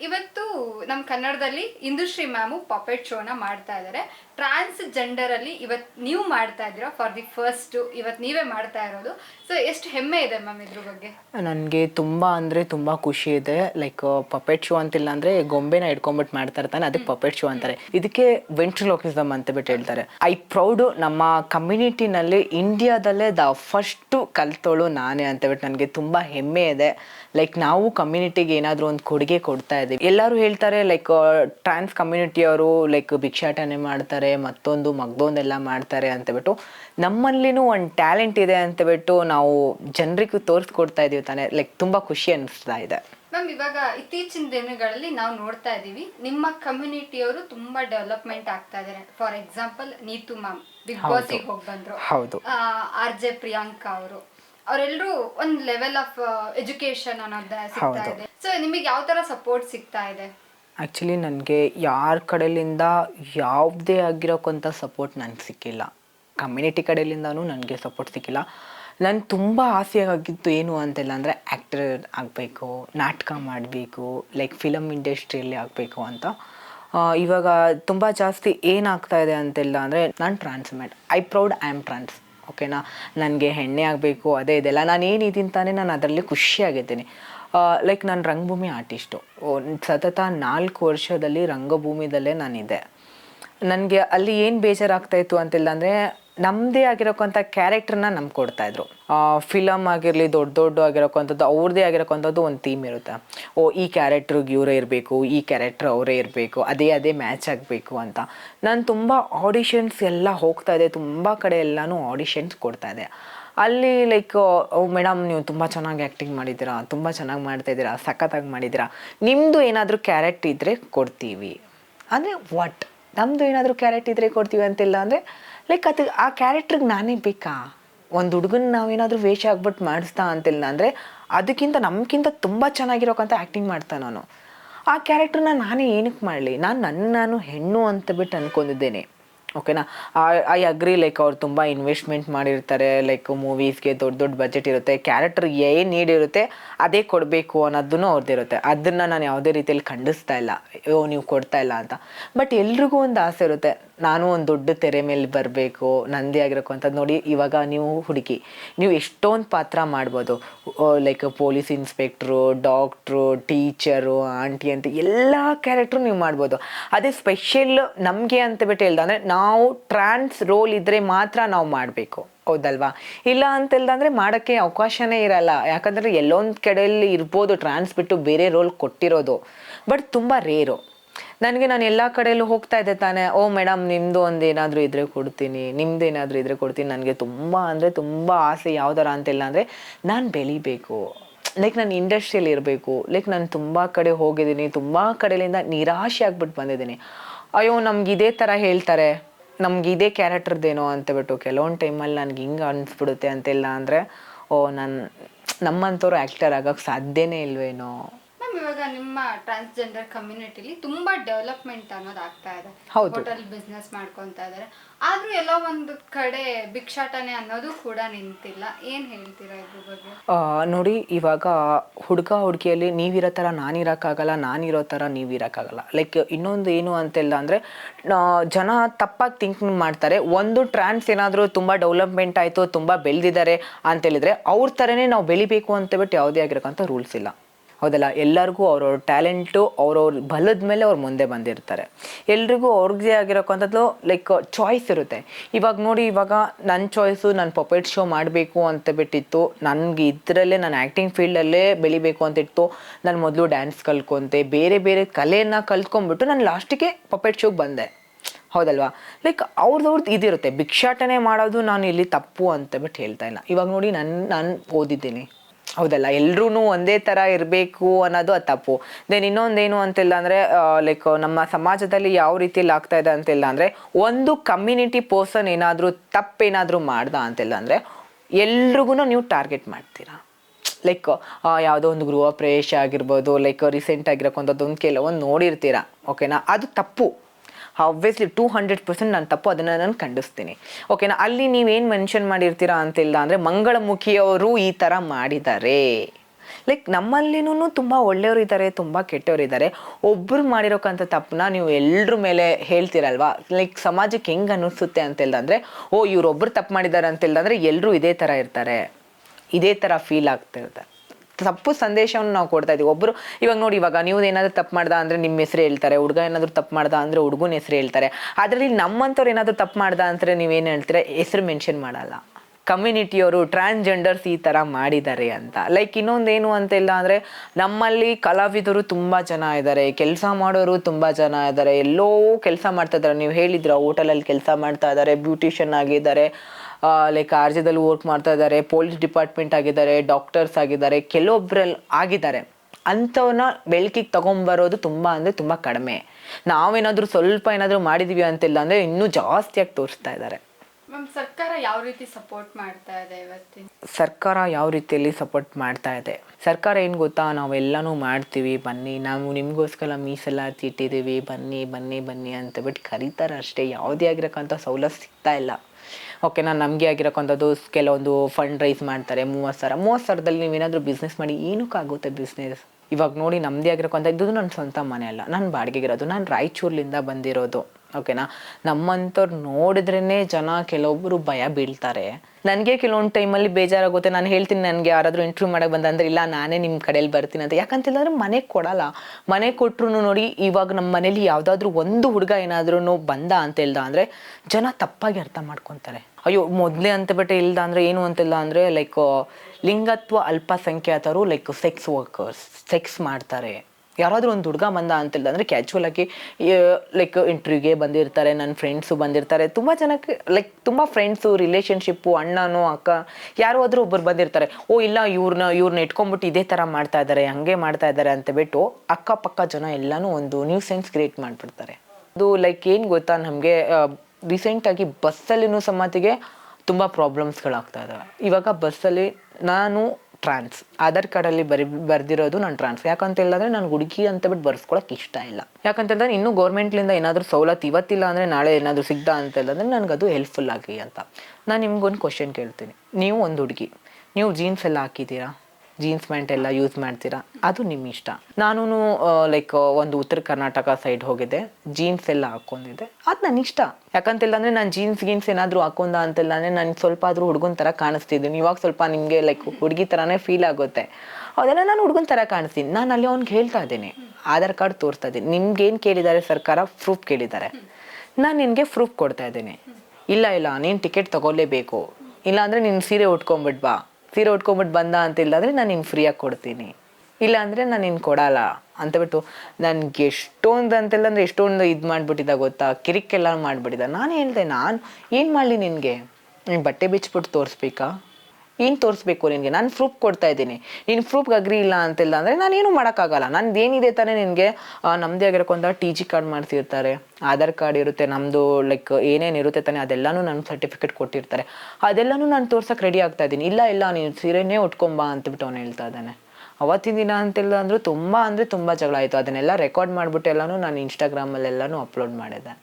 ಇವತ್ತು ನಮ್ಮ ಕನ್ನಡದಲ್ಲಿ ಇಂದುಶ್ರೀ ಮ್ಯಾಮು ಪಪೆಟ್ ಶೋನ ಮಾಡ್ತಾ ಇದ್ದಾರೆ ಟ್ರಾನ್ಸ್ ಜೆಂಡರ್ ಅಲ್ಲಿ ಇವತ್ತು ನೀವು ಮಾಡ್ತಾ ಇದ್ದೀರಾ? ಫಾರ್ ದಿ ಫಸ್ಟ್ ಇವತ್ತು ನೀವೇ ಮಾಡ್ತಾ ಇರೋದು. ಸೊ ಎಷ್ಟು ಹೆಮ್ಮೆ ಇದೆ ಮ್ಯಾಮ್ ಇದ್ರ ಬಗ್ಗೆ? ನನಗೆ ತುಂಬಾ ಅಂದ್ರೆ ತುಂಬಾ ಖುಷಿ ಇದೆ. ಲೈಕ್ ಪಪೆಟ್ ಶೋ ಅಂತಿಲ್ಲ ಅಂದ್ರೆ ಗೊಂಬೆನ ಇಟ್ಕೊಂಡ್ಬಿಟ್ಟು ಮಾಡ್ತಾ ಇರ್ತಾನೆ. ಅದಕ್ಕೆ ಪಪೆಟ್ ಶೋ ಅಂತಾರೆ. ಇದಕ್ಕೆ ವೆಂಟ್ರಲೋಕಿಸಮ್ ಅಂತ ಬಿಟ್ಟು ಹೇಳ್ತಾರೆ. ಐ ಪ್ರೌಡ್ ನಮ್ಮ ಕಮ್ಯುನಿಟಿನಲ್ಲಿ ಇಂಡಿಯಾದಲ್ಲೇ ದ ಫಸ್ಟು ಕಲ್ತೋಳು ನಾನೇ ಅಂತ ಬಿಟ್ಟು ನನಗೆ ತುಂಬಾ ಹೆಮ್ಮೆ ಇದೆ. ಲೈಕ್ ನಾವು ಕಮ್ಯುನಿಟಿಗೆ ಏನಾದರೂ ಒಂದು ಕೊಡುಗೆ ಕೊಡ್ತಾ ಇದ್ದೀವಿ ಎಲ್ಲರೂ ಹೇಳ್ತಾರೆ ಲೈಕ್ ಟ್ರಾನ್ಸ್ ಕಮ್ಯುನಿಟಿಯವರು ಲೈಕ್ ಭಿಕ್ಷಾಟನೆ ಮಾಡ್ತಾರೆ ಮತ್ತೊಂದು ಮಗ್ದೊಂದೆಲ್ಲ ಮಾಡ್ತಾರೆ ಅಂತ ಬಿಟ್ಟು ನಮ್ಮಲ್ಲಿನೂ ಒಂದು ಟ್ಯಾಲೆಂಟ್ ಇದೆ ಅಂತ ಬಿಟ್ಟು ನಾವು ಜನರಿಗೂ ತೋರಿಸ್ಕೊಡ್ತಾ ಇದೀವಿ ತಾನೇ. ಲೈಕ್ ತುಂಬಾ ಖುಷಿ ಅನಿಸ್ತಾ ಇದೆ. ಮ್ಯಾಮ್ ಇವಾಗ ಇತ್ತೀಚಿನ ದಿನಗಳಲ್ಲಿ ನಾವು ನೋಡ್ತಾ ಇದ್ದೀವಿ ನಿಮ್ಮ ಕಮ್ಯುನಿಟಿಯವರು ತುಂಬಾ ಡೆವಲಪ್ಮೆಂಟ್ ಆಗ್ತಾ ಇದಾರೆ. For example Neetu ma'am big ಬಾಸಿಗೆ ಹೋಗಿ ಬಂದ್ರು ಹೌದು. ಆರ್ ಜೆ ಪ್ರಿಯಾಂಕಾ ಅವರು. ಅವರೆಲ್ಲರೂ ಒಂದು ಲೆವೆಲ್ ಆಫ್ ಎಜುಕೇಶನ್ ಅನ್ನೋದು ಸಿಗ್ತಾ ಇದೆ. ಸೊ ನಿಮಗೆ ಯಾವ ಥರ ಸಪೋರ್ಟ್ ಸಿಗ್ತಾ ಇದೆ? ಆ್ಯಕ್ಚುಲಿ ನನಗೆ ಯಾರ ಕಡೆಯಿಂದ ಯಾವುದೇ ಆಗಿರೋಕ್ಕಂಥ ಸಪೋರ್ಟ್ ನನಗೆ ಸಿಕ್ಕಿಲ್ಲ. ಕಮ್ಯುನಿಟಿ ಕಡೆಯಿಂದನೂ ನನಗೆ ಸಪೋರ್ಟ್ ಸಿಕ್ಕಿಲ್ಲ. ನಾನು ತುಂಬ ಆಸೆಯಾಗಿತ್ತು ಏನು ಅಂತೆಲ್ಲ ಅಂದರೆ ಆ್ಯಕ್ಟರ್ ಆಗಬೇಕು, ನಾಟಕ ಮಾಡಬೇಕು ಲೈಕ್ ಫಿಲಮ್ ಇಂಡಸ್ಟ್ರಿಯಲ್ಲಿ ಆಗಬೇಕು ಅಂತ. ಇವಾಗ ತುಂಬ ಜಾಸ್ತಿ ಏನಾಗ್ತಾ ಇದೆ ಅಂತೆಲ್ಲ ಅಂದರೆ ನಾನು ಟ್ರಾನ್ಸ್ಮೆಂಟ್ I proud I am trans ಓಕೆನಾ ನನಗೆ ಹೆಣ್ಣೆ ಆಗಬೇಕು, ಅದೇ ಇದೆಲ್ಲ. ನಾನು ಏನಿದ್ದೀನಿ ತಾನೇ ನಾನು ಅದರಲ್ಲಿ ಖುಷಿಯಾಗಿದ್ದೀನಿ. ಲೈಕ್ ನಾನು ರಂಗಭೂಮಿ ಆರ್ಟಿಸ್ಟು ಸತತ ನಾಲ್ಕು ವರ್ಷದಲ್ಲಿ ರಂಗಭೂಮಿದಲ್ಲೇ ನಾನಿದೆ. ನನಗೆ ಅಲ್ಲಿ ಏನು ಬೇಜಾರಾಗ್ತಾ ಇತ್ತು ಅಂತಿಲ್ಲ ಅಂದರೆ ನಮ್ಮದೇ ಆಗಿರೋಕ್ಕಂಥ ಕ್ಯಾರೆಕ್ಟರ್ನ ನಮ್ಗೆ ಕೊಡ್ತಾಯಿದ್ರು ಫಿಲಮ್ ಆಗಿರಲಿ, ದೊಡ್ಡ ದೊಡ್ಡ ಆಗಿರೋಕ್ಕಂಥದ್ದು ಅವ್ರದ್ದೇ ಆಗಿರೋಕ್ಕಂಥದ್ದು ಒಂದು ಥೀಮ್ ಇರುತ್ತೆ. ಓ, ಈ ಕ್ಯಾರೆಕ್ಟ್ರಿಗೆ ಇವರೇ ಇರಬೇಕು, ಈ ಕ್ಯಾರೆಕ್ಟ್ರ್ ಅವರೇ ಇರಬೇಕು, ಅದೇ ಅದೇ ಮ್ಯಾಚ್ ಆಗಬೇಕು ಅಂತ. ನಾನು ತುಂಬ ಆಡಿಷನ್ಸ್ ಎಲ್ಲ ಹೋಗ್ತಾ ತುಂಬ ಕಡೆ ಎಲ್ಲನೂ ಆಡಿಷನ್ಸ್ ಕೊಡ್ತಾ ಅಲ್ಲಿ ಲೈಕ್ ಓ ಮೇಡಮ್ ನೀವು ತುಂಬ ಚೆನ್ನಾಗಿ ಆ್ಯಕ್ಟಿಂಗ್ ಮಾಡಿದ್ದೀರಾ, ತುಂಬ ಚೆನ್ನಾಗಿ ಮಾಡ್ತಾ ಇದ್ದೀರಾ, ಸಖತ್ತಾಗಿ ಮಾಡಿದ್ದೀರಾ ನಿಮ್ಮದು ಏನಾದರೂ ಕ್ಯಾರೆಟ್ ಇದ್ದರೆ ಕೊಡ್ತೀವಿ. ಅಂದರೆ ವಾಟ್ ನಮ್ಮದು ಏನಾದರೂ ಕ್ಯಾರೆಟ್ ಇದ್ದರೆ ಕೊಡ್ತೀವಿ ಅಂತಿಲ್ಲ ಅಂದರೆ ಲೈಕ್ ಅದು ಆ ಕ್ಯಾರೆಕ್ಟ್ರಿಗೆ ನಾನೇ ಬೇಕಾ? ಒಂದು ಹುಡುಗನ ನಾವೇನಾದರೂ ವೇಷ ಆಗ್ಬಿಟ್ಟು ಮಾಡಿಸ್ತಾ ಅಂತಿಲ್ಲ ಅಂದರೆ, ಅದಕ್ಕಿಂತ ನಮಗಿಂತ ತುಂಬ ಚೆನ್ನಾಗಿರೋಕ್ಕಂತ ಆ್ಯಕ್ಟಿಂಗ್ ಮಾಡ್ತಾ ನಾನು. ಆ ಕ್ಯಾರೆಕ್ಟ್ರನ್ನ ನಾನೇ ಏನಕ್ಕೆ ಮಾಡಲಿ? ನಾನು ನನ್ನ ನಾನು ಹೆಣ್ಣು ಅಂತ ಬಿಟ್ಟು ಅನ್ಕೊಂಡಿದ್ದೇನೆ. ಓಕೆನಾ? ಐ ಅಗ್ರಿ ಲೈಕ್ ಅವ್ರು ತುಂಬ ಇನ್ವೆಸ್ಟ್ಮೆಂಟ್ ಮಾಡಿರ್ತಾರೆ ಲೈಕ್ ಮೂವೀಸ್ಗೆ ದೊಡ್ಡ ದೊಡ್ಡ ಬಜೆಟ್ ಇರುತ್ತೆ ಕ್ಯಾರೆಕ್ಟರ್ ಏನು ನೀಡಿರುತ್ತೆ ಅದೇ ಕೊಡಬೇಕು ಅನ್ನೋದನ್ನು ಅವ್ರದ್ದಿರುತ್ತೆ ಅದನ್ನು ನಾನು ಯಾವುದೇ ರೀತಿಯಲ್ಲಿ ಖಂಡಿಸ್ತಾ ಇಲ್ಲ. ಓ, ನೀವು ಕೊಡ್ತಾ ಇಲ್ಲ ಅಂತ. ಬಟ್ ಎಲ್ರಿಗೂ ಒಂದು ಆಸೆ ಇರುತ್ತೆ. ನಾನು ಒಂದು ದೊಡ್ಡ ತೆರೆ ಮೇಲೆ ಬರಬೇಕು, ನಂದೇ ಆಗಿರೋಕ್ಕಂಥದ್ದು ನೋಡಿ, ಇವಾಗ ನೀವು ಹುಡುಗಿ ನೀವು ಎಷ್ಟೊಂದು ಪಾತ್ರ ಮಾಡ್ಬೋದು. Like police inspector doctor teacher aunty ಅಂತ ಎಲ್ಲ ಕ್ಯಾರೆಕ್ಟ್ರು ನೀವು ಮಾಡ್ಬೋದು. ಅದೇ ಸ್ಪೆಷಲ್ ನಮಗೆ ಅಂತ ಬಿಟ್ಟು ಹೇಳ್ದೆ ಅಂದರೆ ನಾವು ಟ್ರಾನ್ಸ್ ರೋಲ್ ಇದ್ದರೆ ಮಾತ್ರ ನಾವು ಮಾಡಬೇಕು. ಹೌದಲ್ವಾ? ಇಲ್ಲ ಅಂತೇಳ್ದಂದ್ರೆ ಮಾಡೋಕ್ಕೆ ಅವಕಾಶನೇ ಇರಲ್ಲ. ಯಾಕಂದರೆ ಎಲ್ಲೊಂದು ಕಡೆಯಲ್ಲಿ ಇರ್ಬೋದು ಟ್ರಾನ್ಸ್ ಬಿಟ್ಟು ಬೇರೆ ರೋಲ್ ಕೊಟ್ಟಿರೋದು. ಬಟ್ ತುಂಬ ರೇರು ನನಗೆ ನಾನು ಎಲ್ಲ ಕಡೆಯಲ್ಲೂ ಹೋಗ್ತಾ ಇದ್ದೆ ತಾನೇ. ಓ ಮೇಡಮ್ ನಿಮ್ಮದು ಒಂದು ಏನಾದರೂ ಇದ್ದರೆ ಕೊಡ್ತೀನಿ. ನಿಮ್ದು ಏನಾದರೂ ಇದ್ದರೆ ಕೊಡ್ತೀನಿ. ನನಗೆ ತುಂಬ ಅಂದರೆ ತುಂಬ ಆಸೆ ಯಾವ್ದಾರ ಅಂತಿಲ್ಲ ಅಂದರೆ ನಾನು ಬೆಳಿಬೇಕು. ಲೈಕ್ ನಾನು ಇಂಡಸ್ಟ್ರಿಯಲ್ಲಿ ಇರಬೇಕು. ಲೈಕ್ ನಾನು ತುಂಬ ಕಡೆ ಹೋಗಿದ್ದೀನಿ. ತುಂಬ ಕಡೆಯಿಂದ ನಿರಾಶೆ ಆಗ್ಬಿಟ್ಟು ಬಂದಿದ್ದೀನಿ. ಅಯ್ಯೋ, ನಮ್ಗೆ ಇದೇ ಥರ ಹೇಳ್ತಾರೆ. ನಮ್ಗೆ ಇದೇ ಕ್ಯಾರೆಕ್ಟರ್ದೇನೋ ಅಂತ ಬಿಟ್ಟು ಕೆಲವೊಂದು ಟೈಮಲ್ಲಿ ನನಗೆ ಹಿಂಗೆ ಅನಿಸ್ಬಿಡುತ್ತೆ ಅಂತೆಲ್ಲ ಅಂದರೆ, ಓ ನಾನು, ನಮ್ಮಂಥವ್ರು ಆ್ಯಕ್ಟರ್ ಆಗೋಕ್ಕೆ ಸಾಧ್ಯನೇ ಇಲ್ವೇನೋ. ಮ್ಯಾಮ್ ಇವಾಗ ನಿಮ್ಮ ಟ್ರಾನ್ಸ್ಜೆಂಡರ್ ಕಮ್ಯುನಿಟಿಲಿ ತುಂಬಾ ಡೆವಲಪ್ಮೆಂಟ್ ಅನ್ನೋದು ಆಗ್ತಾ ಇದೆ. ಹೌದು. ಹೋಟೆಲ್ ಬಿಸ್ನೆಸ್ ಮಾಡ್ಕೊಂತಾ ಇದಾರೆ. ಆದ್ರೂ ಎಲ್ಲ ಒಂದು ಕಡೆ ಭಿಕ್ಷಾಟನೆ ಅನ್ನೋದು ಕೂಡ ನಿಂತಿಲ್ಲ. ಏನ್ ಹೇಳ್ತೀರಾ ಇದ್ರ ಬಗ್ಗೆ? ಆ, ನೋಡಿ ಇವಾಗ ಹುಡುಗ ಹುಡುಗಿಯಲ್ಲಿ ನೀವಿರೋ ಥರ ನಾನಿರೋಕ್ಕಾಗಲ್ಲ ನಾನಿರೋ ಥರ ನೀವಿರೋಕ್ಕಾಗಲ್ಲ. ಲೈಕ್ ಇನ್ನೊಂದು ಏನು ಅಂತೆಲ್ಲ ಅಂದರೆ ಜನ ತಪ್ಪಾಗಿ ಥಿಂಕಿಂಗ್ ಮಾಡ್ತಾರೆ. ಒಂದು ಟ್ರಾನ್ಸ್ ಏನಾದರೂ ತುಂಬ ಡೆವಲಪ್ಮೆಂಟ್ ಆಯಿತು ತುಂಬ ಬೆಳೆದಿದ್ದಾರೆ ಅಂತೇಳಿದರೆ ಅವ್ರ ಥರನೇ ನಾವು ಬೆಳಿಬೇಕು ಅಂತ ಬಿಟ್ಟು ಯಾವುದೇ ಆಗಿರೋಕ್ಕಂಥ ರೂಲ್ಸ್ ಇಲ್ಲ. ಹೌದಲ್ಲ? ಎಲ್ಲರಿಗೂ ಅವ್ರವ್ರ ಟ್ಯಾಲೆಂಟು, ಅವ್ರವ್ರ ಬಲದ ಮೇಲೆ ಅವ್ರು ಮುಂದೆ ಬಂದಿರ್ತಾರೆ. ಎಲ್ರಿಗೂ ಅವ್ರಿಗೆ ಆಗಿರೋಕ್ಕಂಥದ್ದು ಲೈಕ್ ಚಾಯ್ಸ್ ಇರುತ್ತೆ. ಇವಾಗ ನೋಡಿ, ಇವಾಗ ನನ್ನ ಚಾಯ್ಸು ನಾನು ಪಪೆಟ್ ಶೋ ಮಾಡಬೇಕು ಅಂತ ಬಿಟ್ಟಿತ್ತು. ನನಗೆ ಇದರಲ್ಲೇ, ನಾನು ಆ್ಯಕ್ಟಿಂಗ್ ಫೀಲ್ಡಲ್ಲೇ ಬೆಳಿಬೇಕು ಅಂತ ಇತ್ತು. ನಾನು ಮೊದಲು ಡ್ಯಾನ್ಸ್ ಕಲ್ತ್ಕೊಂತೆ. ಬೇರೆ ಬೇರೆ ಕಲೆಯನ್ನು ಕಲ್ತ್ಕೊಂಡ್ಬಿಟ್ಟು ನಾನು ಲಾಸ್ಟಿಗೆ ಪಪೆಟ್ ಶೋಗೆ ಬಂದೆ. ಹೌದಲ್ವಾ? ಲೈಕ್ ಅವ್ರದ್ದು ಇದಿರುತ್ತೆ. ಭಿಕ್ಷಾಟನೆ ಮಾಡೋದು ನಾನು ಇಲ್ಲಿ ತಪ್ಪು ಅಂತ ಬಿಟ್ಟು ಹೇಳ್ತಾ ಇಲ್ಲ. ಇವಾಗ ನೋಡಿ ನನ್ನ ನಾನು ಓದಿದ್ದೀನಿ. ಹೌದಲ್ಲ ಎಲ್ರೂ ಒಂದೇ ಥರ ಇರಬೇಕು ಅನ್ನೋದು ಅದು ತಪ್ಪು. ದೆನ್ ಇನ್ನೊಂದೇನು ಅಂತಿಲ್ಲ ಅಂದರೆ ಲೈಕ್ ನಮ್ಮ ಸಮಾಜದಲ್ಲಿ ಯಾವ ರೀತಿಯಲ್ಲಿ ಆಗ್ತಾ ಇದೆ ಅಂತಿಲ್ಲ ಅಂದರೆ, ಒಂದು ಕಮ್ಯುನಿಟಿ ಪರ್ಸನ್ ಏನಾದರೂ ತಪ್ಪೇನಾದರೂ ಮಾಡ್ದ ಅಂತಿಲ್ಲ ಅಂದರೆ ಎಲ್ರಿಗೂ ನೀವು ಟಾರ್ಗೆಟ್ ಮಾಡ್ತೀರಾ. ಲೈಕ್ ಯಾವುದೋ ಒಂದು ಗೃಹ ಪ್ರವೇಶ ಆಗಿರ್ಬೋದು ಲೈಕ್ ರೀಸೆಂಟ್ ಆಗಿರೋಕ್ಕಂಥದ್ದು ಒಂದು ಕೆಲವೊಂದು ನೋಡಿರ್ತೀರಾ ಓಕೆನಾ ಅದು ತಪ್ಪು. ಆಬ್ವಿಯಸ್ಲಿ ಟೂ ಹಂಡ್ರೆಡ್ ಪರ್ಸೆಂಟ್ ನಾನು ತಪ್ಪು, ಅದನ್ನು ನಾನು ಖಂಡಿಸ್ತೀನಿ. ಓಕೆನಾ ಅಲ್ಲಿ ನೀವೇನು ಮೆನ್ಷನ್ ಮಾಡಿರ್ತೀರಾ ಅಂತಿಲ್ಲ ಅಂದರೆ ಮಂಗಳಮುಖಿಯವರು ಈ ಥರ ಮಾಡಿದ್ದಾರೆ ಲೈಕ್ ನಮ್ಮಲ್ಲಿನೂ ತುಂಬ ಒಳ್ಳೆಯವರು ಇದ್ದಾರೆ ತುಂಬ ಕೆಟ್ಟವರು ಇದ್ದಾರೆ ಒಬ್ಬರು ಮಾಡಿರೋಕ್ಕಂಥ ತಪ್ಪನ್ನ ನೀವು ಎಲ್ಲರ ಮೇಲೆ ಹೇಳ್ತೀರಲ್ವಾ? ಲೈಕ್ ಸಮಾಜಕ್ಕೆ ಹೆಂಗೆ ಅನ್ನಿಸುತ್ತೆ ಅಂತ ಅಂದರೆ, ಓ ಒಬ್ಬರು ತಪ್ಪು ಮಾಡಿದ್ದಾರೆ ಅಂತ ಎಲ್ಲರೂ ಇದೇ ಥರ ಇರ್ತಾರೆ. ಇದೇ ಥರ ಫೀಲ್ ಆಗ್ತಿರ್ತಾರೆ ತಪ್ಪು ಸಂದೇಶವನ್ನು ನಾವು ಕೊಡ್ತಾ ಇದೀವಿ ಒಬ್ಬರು ಇವಾಗ ನೋಡಿ, ಇವಾಗ ನೀವು ಏನಾದರೂ ತಪ್ಪು ಮಾಡ್ದ ಅಂದರೆ ನಿಮ್ಮ ಹೆಸರು ಹೇಳ್ತಾರೆ, ಹುಡುಗ ಏನಾದರೂ ತಪ್ಪು ಮಾಡ್ದ ಅಂದರೆ ಹುಡುಗನ ಹೆಸರು ಹೇಳ್ತಾರೆ. ಅದರಲ್ಲಿ ನಮ್ಮಂಥವ್ರು ಏನಾದರೂ ತಪ್ಪು ಮಾಡ್ದ ಅಂದರೆ ನೀವೇನು ಹೇಳ್ತೀರಾ? ಹೆಸರು ಮೆನ್ಷನ್ ಮಾಡಲ್ಲ. ಕಮ್ಯುನಿಟಿಯವರು ಟ್ರಾನ್ಸ್ಜೆಂಡರ್ಸ್ ಈ ಥರ ಮಾಡಿದ್ದಾರೆ ಅಂತ. ಲೈಕ್ ಇನ್ನೊಂದೇನು ಅಂತಿಲ್ಲ ಅಂದರೆ ನಮ್ಮಲ್ಲಿ ಕಲಾವಿದರು ತುಂಬ ಜನ ಇದ್ದಾರೆ, ಕೆಲಸ ಮಾಡೋರು ತುಂಬ ಜನ ಇದ್ದಾರೆ, ಎಲ್ಲೋ ಕೆಲಸ ಮಾಡ್ತಾ ಇದ್ದಾರೆ. ನೀವು ಹೇಳಿದ್ರ ಹೋಟೆಲಲ್ಲಿ ಕೆಲಸ ಮಾಡ್ತಾ ಇದ್ದಾರೆ ಬ್ಯೂಟಿಷಿಯನ್ ಆಗಿದ್ದಾರೆ ಲೈಕ್ ಆರ್ಜದಲ್ಲಿ ವರ್ಕ್ ಮಾಡ್ತಾ ಇದ್ದಾರೆ ಪೊಲೀಸ್ ಡಿಪಾರ್ಟ್ಮೆಂಟ್ ಆಗಿದ್ದಾರೆ ಡಾಕ್ಟರ್ಸ್ ಆಗಿದ್ದಾರೆ ಕೆಲವೊಬ್ರಲ್ಲಿ ಆಗಿದ್ದಾರೆ. ಅಂಥವನ್ನ ಬೆಳಕಿಗೆ ತಗೊಂಬರೋದು ತುಂಬ ಅಂದರೆ ತುಂಬ ಕಡಿಮೆ. ನಾವೇನಾದರೂ ಸ್ವಲ್ಪ ಏನಾದರೂ ಮಾಡಿದ್ದೀವಿ ಅಂತಿಲ್ಲ ಅಂದರೆ ಇನ್ನೂ ಜಾಸ್ತಿಯಾಗಿ ತೋರಿಸ್ತಾ ಇದ್ದಾರೆ. ಸರ್ಕಾರ ಯಾವ ರೀತಿ ಸಪೋರ್ಟ್ ಮಾಡ್ತಾ ಇದೆ ಸರ್ಕಾರ ಯಾವ ರೀತಿಯಲ್ಲಿ ಸಪೋರ್ಟ್ ಮಾಡ್ತಾ ಇದೆ? ಸರ್ಕಾರ ಏನು ಗೊತ್ತಾ ನಾವೆಲ್ಲನೂ ಮಾಡ್ತೀವಿ, ಬನ್ನಿ, ನಾವು ನಿಮಗೋಸ್ಕರ ಮೀಸಲಾತಿ ಇಟ್ಟಿದ್ದೀವಿ, ಬನ್ನಿ ಬನ್ನಿ ಬನ್ನಿ ಅಂತ ಬಿಟ್ಟು ಕರೀತಾರೆ ಅಷ್ಟೇ. ಯಾವುದೇ ಆಗಿರೋಕ್ಕಂಥ ಸವಲತ್ತು ಸಿಗ್ತಾ ಇಲ್ಲ. ಓಕೆನಾ ನಮಗೆ ಆಗಿರೋಕ್ಕಂಥದ್ದು ಕೆಲವೊಂದು ಫಂಡ್ ರೈಸ್ ಮಾಡ್ತಾರೆ, ಮೂವತ್ತು ಸಾವಿರ. ಮೂವತ್ತು ಸಾವಿರದಲ್ಲಿ ನೀವೇನಾದರೂ ಬಿಸ್ನೆಸ್ ಮಾಡಿ ಏನಕ್ಕಾಗುತ್ತೆ ಬಿಸ್ನೆಸ್ ಇವಾಗ ನೋಡಿ ನಮ್ಮದೇ ಆಗಿರೋಕ್ಕಂಥ ಇದು ನನ್ನ ಸ್ವಂತ ಮನೆ ಅಲ್ಲ. ನಾನು ಬಾಡಿಗೆಗಿರೋದು, ನಾನು ರಾಯಚೂರ್ಲಿಂದ ಬಂದಿರೋದು. ಓಕೆನಾ ನಮ್ಮಂಥವ್ರು ನೋಡಿದ್ರೇ ಜನ ಕೆಲವೊಬ್ಬರು ಭಯ ಬೀಳ್ತಾರೆ. ನನಗೆ ಕೆಲವೊಂದು ಟೈಮಲ್ಲಿ ಬೇಜಾರಾಗುತ್ತೆ. ನಾನು ಹೇಳ್ತೀನಿ ನನಗೆ ಯಾರಾದರೂ ಇಂಟರ್ವ್ಯೂ ಮಾಡಕ್ಕೆ ಬಂದಂದ್ರೆ, ಇಲ್ಲ, ನಾನೇ ನಿಮ್ಮ ಕಡೆಯಲ್ಲಿ ಬರ್ತೀನಿ ಅಂತ. ಯಾಕಂತಂದ್ರೆ ಮನೆಗೆ ಕೊಡಲ್ಲ. ಮನೆ ಕೊಟ್ಟರು ನೋಡಿ, ಇವಾಗ ನಮ್ಮ ಮನೇಲಿ ಯಾವುದಾದ್ರೂ ಒಂದು ಹುಡುಗ ಏನಾದ್ರೂ ಬಂದ ಅಂತ ಹೇಳ್ದ ಅಂದರೆ, ಜನ ತಪ್ಪಾಗಿ ಅರ್ಥ ಮಾಡ್ಕೊತಾರೆ. ಅಯ್ಯೋ, ಮೊದಲೇ ಅಂತ ಬಿಟ್ಟು ಇಲ್ದ ಅಂದರೆ ಏನು ಅಂತಿಲ್ಲ ಅಂದರೆ ಲೈಕ್ ಲಿಂಗತ್ವ ಅಲ್ಪಸಂಖ್ಯಾತರು ಲೈಕ್ ಸೆಕ್ಸ್ ವರ್ಕರ್ಸ್ ಸೆಕ್ಸ್ ಮಾಡ್ತಾರೆ. ಯಾರಾದರೂ ಒಂದು ಹುಡುಗ ಬಂದ ಅಂತಿಲ್ಲ ಅಂದರೆ ಕ್ಯಾಚುವಲ್ ಆಗಿ ಲೈಕ್ ಇಂಟ್ರ್ಯೂಗೆ ಬಂದಿರ್ತಾರೆ ನನ್ನ ಫ್ರೆಂಡ್ಸು ಬಂದಿರ್ತಾರೆ. ತುಂಬ ಜನಕ್ಕೆ ಲೈಕ್ ತುಂಬ ಫ್ರೆಂಡ್ಸು ರಿಲೇಷನ್ಶಿಪ್ಪು ಅಣ್ಣನೋ, ಅಕ್ಕ, ಯಾರೋ ಆದರೂ ಒಬ್ಬರು ಬಂದಿರ್ತಾರೆ. ಓ, ಇಲ್ಲ ಇವ್ರನ್ನ ಇವ್ರನ್ನ ಇಟ್ಕೊಂಡ್ಬಿಟ್ಟು ಇದೇ ಥರ ಮಾಡ್ತಾ ಇದ್ದಾರೆ ಹಂಗೆ ಮಾಡ್ತಾ ಇದ್ದಾರೆ ಅಂತ ಬಿಟ್ಟು ಅಕ್ಕಪಕ್ಕ ಜನ ಎಲ್ಲನೂ ಒಂದು ನ್ಯೂ ಸೆನ್ಸ್ ಕ್ರಿಯೇಟ್ ಮಾಡಿಬಿಡ್ತಾರೆ. ಅದು ಲೈಕ್ ಏನು ಗೊತ್ತಾ ನಮಗೆ ರೀಸೆಂಟಾಗಿ ಬಸ್ಸಲ್ಲಿನೂ ಸಮಾತಿಗೆ ತುಂಬ ಪ್ರಾಬ್ಲಮ್ಸ್ಗಳಾಗ್ತಾ ಇದ್ದಾವೆ ಇವಾಗ ಬಸ್ಸಲ್ಲಿ ನಾನು ಟ್ರಾನ್ಸ್ ಆಧಾರ್ ಕಾರ್ಡಲ್ಲಿ ಬರಿ, ಬರ್ದಿರೋದು ನಾನು ಟ್ರಾನ್ಸ್ ಯಾಕಂತ ಹೇಳಿದ್ರೆ ನಾನು ಹುಡುಗಿ ಅಂತ ಬಿಟ್ಟು ಬರ್ಸ್ಕೊಳಕ್ಕೆ ಇಷ್ಟ ಇಲ್ಲ. ಯಾಕಂತ ಹೇಳಿದ್ರೆ ಇನ್ನೂ ಗೌರ್ಮೆಂಟ್ಲಿಂದ ಏನಾದರೂ ಸವಲತ್ತು ಇವತ್ತಿಲ್ಲ ಅಂದರೆ ನಾಳೆ ಏನಾದರೂ ಸಿಗ್ತಾ ಅಂತ ಹೇಳಿದ್ರೆ ನನಗೆ ಅದು ಹೆಲ್ಪ್ಫುಲ್ ಆಗಿ ಅಂತ. ನಾನು ನಿಮ್ಗೊಂದು ಕ್ವಶನ್ ಕೇಳ್ತೀನಿ. ನೀವು ಒಂದು ಹುಡುಗಿ, ನೀವು ಜೀನ್ಸ್ ಎಲ್ಲ ಹಾಕಿದ್ದೀರಾ? ಜೀನ್ಸ್ ಪ್ಯಾಂಟ್ ಎಲ್ಲ ಯೂಸ್ ಮಾಡ್ತೀರಾ? ಅದು ನಿಮ್ಮ ಇಷ್ಟ. ನಾನು ಲೈಕ್ ಒಂದು ಉತ್ತರ ಕರ್ನಾಟಕ ಸೈಡ್ ಹೋಗಿದ್ದೆ. ಜೀನ್ಸ್ ಎಲ್ಲ ಹಾಕೊಂಡಿದ್ದೆ ಅದು ನನ್ನ ಇಷ್ಟ. ಯಾಕಂತಿಲ್ಲ ಅಂದರೆ ನಾನು ಜೀನ್ಸ್ ಗೀನ್ಸ್ ಏನಾದರೂ ಹಾಕೊಂಡ ಅಂತಿಲ್ಲ ಅಂದರೆ ನಾನು ಸ್ವಲ್ಪ ಆದರೂ ಹುಡುಗನ ಥರ ಕಾಣಿಸ್ತಿದ್ದೀನಿ. ಇವಾಗ ಸ್ವಲ್ಪ ನಿಮಗೆ ಲೈಕ್ ಹುಡುಗಿ ಥರನೇ ಫೀಲ್ ಆಗುತ್ತೆ. ಅದೆಲ್ಲ ನಾನು ಹುಡುಗನ ಥರ ಕಾಣಿಸ್ತೀನಿ. ನಾನು ಅಲ್ಲಿ ಅವ್ನಿಗೆ ಹೇಳ್ತಾ ಇದ್ದೀನಿ. ಆಧಾರ್ ಕಾರ್ಡ್ ತೋರಿಸ್ತಾ ಇದ್ದೀನಿ. ನಿಮ್ಗೇನು ಕೇಳಿದ್ದಾರೆ ಸರ್ಕಾರ? ಪ್ರೂಫ್ ಕೇಳಿದ್ದಾರೆ. ನಾನು ನಿನಗೆ ಪ್ರೂಫ್ ಕೊಡ್ತಾ ಇದ್ದೀನಿ. ಇಲ್ಲ ಇಲ್ಲ, ನೀನು ಟಿಕೆಟ್ ತಗೊಳ್ಳೇಬೇಕು ಇಲ್ಲ ಅಂದ್ರೆ ನೀನು ಸೀರೆ ಉಟ್ಕೊಂಬಿಟ್ ಬಾ. ಸೀರೆ ಉಟ್ಕೊಂಬಿಟ್ಟು ಬಂದ ಅಂತಿಲ್ಲ ಅಂದರೆ ನಾನು ನಿನ್ ಫ್ರೀಯಾಗಿ ಕೊಡ್ತೀನಿ. ಇಲ್ಲ ಅಂದರೆ ನಾನು ನಿನ್ ಕೊಡಲ್ಲ ಅಂತ ಬಿಟ್ಟು ನನಗೆ ಎಷ್ಟೊಂದು ಅಂತೆಲ್ಲ ಅಂದರೆ ಎಷ್ಟೊಂದು ಇದು ಮಾಡಿಬಿಟ್ಟಿದ್ದ ಗೊತ್ತಾ? ಕಿರಿಕೆಲ್ಲ ಮಾಡಿಬಿಟ್ಟಿದ್ದ. ನಾನು ಹೇಳ್ದೆ, ನಾನು ಏನು ಮಾಡಲಿ ನಿನಗೆ? ನೀನು ಬಟ್ಟೆ ಬಿಚ್ಚಿಬಿಟ್ಟು ತೋರಿಸ್ಬೇಕಾ? ಏನು ತೋರಿಸ್ಬೇಕು ನಿನಗೆ, ನಾನು ಪ್ರೂಫ್ ಕೊಡ್ತಾ ಇದ್ದೀನಿ. ನೀನು ಪ್ರೂಫ್ಗೆ ಅಗ್ರಿ ಇಲ್ಲ ಅಂತಿಲ್ಲ ಅಂದರೆ ನಾನೇನು ಮಾಡೋಕ್ಕಾಗಲ್ಲ. ನಂದು ಏನಿದೆ ತಾನೇ ನಿನಗೆ ನಮ್ಮದೇ ಆಗಿರೋಕೊಂದ ಟಿ ಜಿ ಕಾರ್ಡ್ ಮಾಡ್ತಿರ್ತಾರೆ ಆಧಾರ್ ಕಾರ್ಡ್ ಇರುತ್ತೆ ನಮ್ಮದು ಲೈಕ್ ಏನೇನು ಇರುತ್ತೆ ತಾನೇ ಅದೆಲ್ಲನೂ ನನ್ನ ಸರ್ಟಿಫಿಕೇಟ್ ಕೊಟ್ಟಿರ್ತಾರೆ. ಅದೆಲ್ಲನೂ ನಾನು ತೋರ್ಸಕ್ಕೆ ರೆಡಿ ಆಗ್ತಾ ಇದ್ದೀನಿ. ಇಲ್ಲ ಇಲ್ಲ, ನೀನು ಸೀರೆನೇ ಉಟ್ಕೊಂಬಾ ಅಂತಬಿಟ್ಟು ಅವ್ನು ಹೇಳ್ತಾ ಇದ್ದಾನೆ. ಅವತ್ತಿನ ದಿನ ಅಂತಿಲ್ಲ ಅಂದರೂ ತುಂಬ ಅಂದರೆ ತುಂಬ ಜಗಳ ಆಯಿತು. ಅದನ್ನೆಲ್ಲ ರೆಕಾರ್ಡ್ ಮಾಡಿಬಿಟ್ಟು ಎಲ್ಲನೂ ನಾನು ಇನ್ಸ್ಟಾಗ್ರಾಮಲ್ಲೆಲ್ಲನೂ ಅಪ್ಲೋಡ್ ಮಾಡಿದೆ.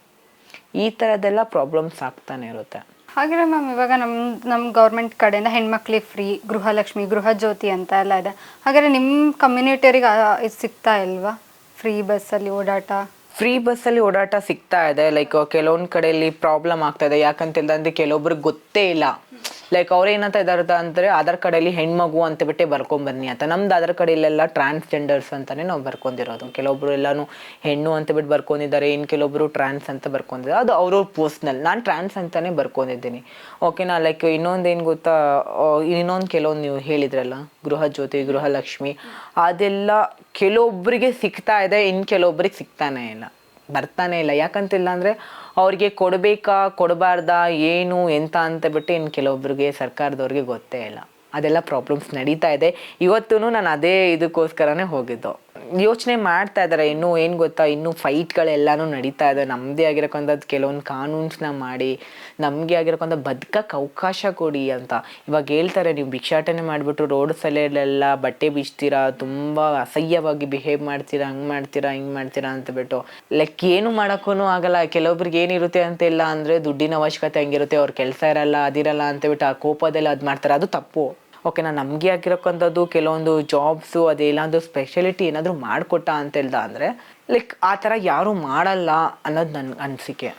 ಈ ಥರದ್ದೆಲ್ಲ ಪ್ರಾಬ್ಲಮ್ಸ್ ಆಗ್ತಾನೆ ಇರುತ್ತೆ. ಹಾಗೆ ಮ್ಯಾಮ್ ಇವಾಗ ನಮ್ಮ ನಮ್ಮ ಗೌರ್ಮೆಂಟ್ ಕಡೆಯಿಂದ ಹೆಣ್ಮಕ್ಳಿಗೆ ಫ್ರೀ ಗೃಹಲಕ್ಷ್ಮಿ ಗೃಹ ಜ್ಯೋತಿ ಅಂತ ಎಲ್ಲ ಇದೆ. ಹಾಗಾದ್ರೆ ನಿಮ್ಮ ಕಮ್ಯುನಿಟಿಯರಿಗೆ ಇದು ಸಿಗ್ತಾ ಇಲ್ವಾ? ಫ್ರೀ ಬಸ್ಸಲ್ಲಿ ಓಡಾಟ? ಫ್ರೀ ಬಸ್ಸಲ್ಲಿ ಓಡಾಟ ಸಿಗ್ತಾ ಇದೆ. ಲೈಕ್ ಕೆಲವೊಂದು ಕಡೆಯಲ್ಲಿ ಪ್ರಾಬ್ಲಮ್ ಆಗ್ತಾ ಇದೆ. ಯಾಕಂತಂದ್ರೆ ಕೆಲವೊಬ್ರಿಗೆ ಗೊತ್ತೇ ಇಲ್ಲ. ಲೈಕ್ ಅವ್ರು ಏನಂತ ಇದಾರೆ ಅಂದರೆ, ಆಧಾರ್ ಕಾರ್ಡಲ್ಲಿ ಹೆಣ್ಮಗು ಅಂತ ಬಿಟ್ಟೆ ಬರ್ಕೊಂಬನ್ನಿ ಅಂತ. ನಮ್ದು ಆಧಾರ್ ಕಾರ್ಡಲ್ಲೆಲ್ಲ ಟ್ರಾನ್ಸ್ಜೆಂಡರ್ಸ್ ಅಂತಾನೆ ನಾವು ಬರ್ಕೊಂಡಿರೋದು. ಕೆಲವೊಬ್ರು ಎಲ್ಲಾನು ಹೆಣ್ಣು ಅಂತ ಬಿಟ್ಟು ಬರ್ಕೊಂಡಿದ್ದಾರೆ, ಇನ್ ಕೆಲವೊಬ್ರು ಟ್ರಾನ್ಸ್ ಅಂತ ಬರ್ಕೊಂಡಿದ್ದಾರೆ. ಅದು ಅವ್ರವ್ರ ಪರ್ಸ್ನಲ್ ನಾನು ಟ್ರಾನ್ಸ್ ಅಂತಾನೆ ಬರ್ಕೊಂಡಿದ್ದೀನಿ. ಓಕೆನಾ ಲೈಕ್ ಇನ್ನೊಂದು ಏನು ಗೊತ್ತಾ ಇನ್ನೊಂದು ಕೆಲವೊಂದು ನೀವು ಹೇಳಿದ್ರಲ್ಲ, ಗೃಹ ಜ್ಯೋತಿ ಗೃಹಲಕ್ಷ್ಮಿ ಅದೆಲ್ಲ ಕೆಲವೊಬ್ಬರಿಗೆ ಸಿಗ್ತಾ ಇದೆ ಇನ್ನು ಕೆಲವೊಬ್ಬರಿಗೆ ಸಿಗ್ತಾನೆ ಇಲ್ಲ. ಬರ್ತಾನೆ ಇಲ್ಲ. ಯಾಕಂತಿಲ್ಲ ಅಂದರೆ ಅವ್ರಿಗೆ ಕೊಡಬೇಕಾ, ಕೊಡಬಾರ್ದಾ, ಏನು, ಎಂತ ಅಂತ ಬಿಟ್ಟು ಇನ್ನು ಕೆಲವೊಬ್ರಿಗೆ ಸರ್ಕಾರದವ್ರಿಗೆ ಗೊತ್ತೇ ಇಲ್ಲ. ಅದೆಲ್ಲ ಪ್ರಾಬ್ಲಮ್ಸ್ ನಡೀತಾ ಇದೆ. ಇವತ್ತೂ ನಾನು ಅದೇ ಇದಕ್ಕೋಸ್ಕರನೇ ಹೋಗಿದ್ದು. ಯೋಚನೆ ಮಾಡ್ತಾ ಇದ್ದಾರೆ ಇನ್ನೂ ಏನು ಗೊತ್ತಾ? ಇನ್ನೂ ಫೈಟ್ಗಳೆಲ್ಲನೂ ನಡೀತಾ ಇದೆ. ನಮ್ಮದೇ ಆಗಿರೋಕ್ಕಂಥದ್ದು ಕೆಲವೊಂದು ಕಾನೂನ್ಸ್ನ ಮಾಡಿ, ನಮಗೆ ಆಗಿರೋಕ್ಕಂಥ ಬದುಕಕ್ಕೆ ಅವಕಾಶ ಕೊಡಿ ಅಂತ. ಇವಾಗ ಹೇಳ್ತಾರೆ, ನೀವು ಭಿಕ್ಷಾಟನೆ ಮಾಡಿಬಿಟ್ಟು ರೋಡ್ ಸಲೆಯಲ್ಲೆಲ್ಲ ಬಟ್ಟೆ ಬಿಚ್ತೀರಾ? ತುಂಬ ಅಸಹ್ಯವಾಗಿ ಬಿಹೇವ್ ಮಾಡ್ತೀರಾ? ಹಂಗೆ ಮಾಡ್ತೀರಾ? ಹಿಂಗೆ ಮಾಡ್ತೀರಾ ಅಂತ ಬಿಟ್ಟು. ಲೈಕ್ ಏನು ಮಾಡೋಕ್ಕೂ ಆಗಲ್ಲ. ಕೆಲವೊಬ್ರಿಗೆ ಏನಿರುತ್ತೆ ಅಂತಿಲ್ಲ ಅಂದರೆ ದುಡ್ಡಿನ ಅವಶ್ಯಕತೆ ಹಂಗಿರುತ್ತೆ. ಅವ್ರ ಕೆಲಸ ಇರಲ್ಲ, ಅದಿರಲ್ಲ ಅಂತ ಬಿಟ್ಟು ಆ ಕೋಪದಲ್ಲಿ ಅದು ಮಾಡ್ತಾರೆ. ಅದು ತಪ್ಪು. ಓಕೆ, ನಾನು ನಮಗೆ ಆಗಿರೋಕ್ಕಂಥದ್ದು ಕೆಲವೊಂದು ಜಾಬ್ಸು ಅದೇನಾದ್ರು ಸ್ಪೆಷಾಲಿಟಿ ಏನಾದರೂ ಮಾಡಿಕೊಟ್ಟ ಅಂತ ಹೇಳ್ದ ಅಂದರೆ ಲೈಕ್ ಆ ಥರ ಯಾರೂ ಮಾಡಲ್ಲ ಅನ್ನೋದು ನನ್ನ ಅನಿಸಿಕೆ.